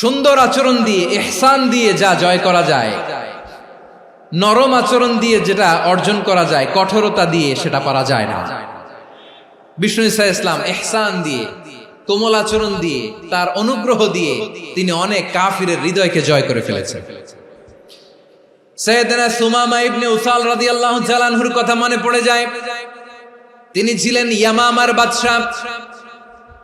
সুন্দর আচরণ দিয়ে এহসান দিয়ে যা জয় করা যায়, নরম আচরণ দিয়ে যেটা অর্জন করা যায়, কঠোরতা দিয়ে সেটা পারা যায় না। বিষ্ণু ইসা ইসলাম এহসান দিয়ে, কোমল আচরণ দিয়ে, তার অনুগ্রহ দিয়ে তিনি অনেক কাফিরের হৃদয়কে জয় করে ইবনে উসাল কথা মনে পড়ে যায়। তিনি ছিলেন ইয়ামামার বাদশা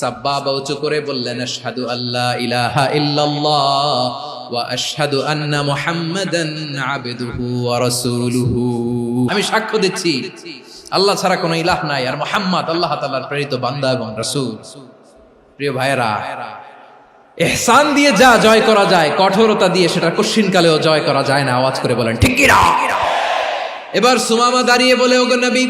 সাব্বাবা উঁচু করে বললেন, আশহাদু আল্লাহ ইলাহা ইল্লাল্লাহ ওয়া আশহাদু আন্না মুহাম্মাদান আবদুহু ওয়া রাসূলুহু। আমি সাক্ষ্য দিচ্ছি, আল্লাহ ছাড়া কোনো ইলাহ নাই, আর মুহাম্মদ আল্লাহ তাআলার প্রেরিত বান্দা এবং রাসূল। প্রিয় ভাইয়েরা, এহসান দিয়ে যা জয় করা যায়, কঠোরতা দিয়ে সেটা কশিন কালেও জয় করা যায় না, আওয়াজ করে বলেন, ঠিক কিনা এবার সুমামা দাঁড়িয়ে বলে, ওগো নবী,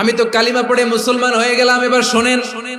আমি তো কালিমা পড়ে মুসলমান হয়ে গেলাম, এবার শোনেন শোনেন।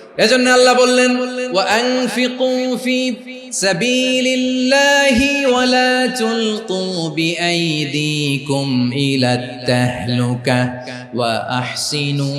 এজন্য আল্লাহ বললেন ওয়া আনফিকু ফি সাবিলিল্লাহি ওয়া লা তুলকু বিআইদিকুম ইলা তাহলুকা ওয়া আহসিনু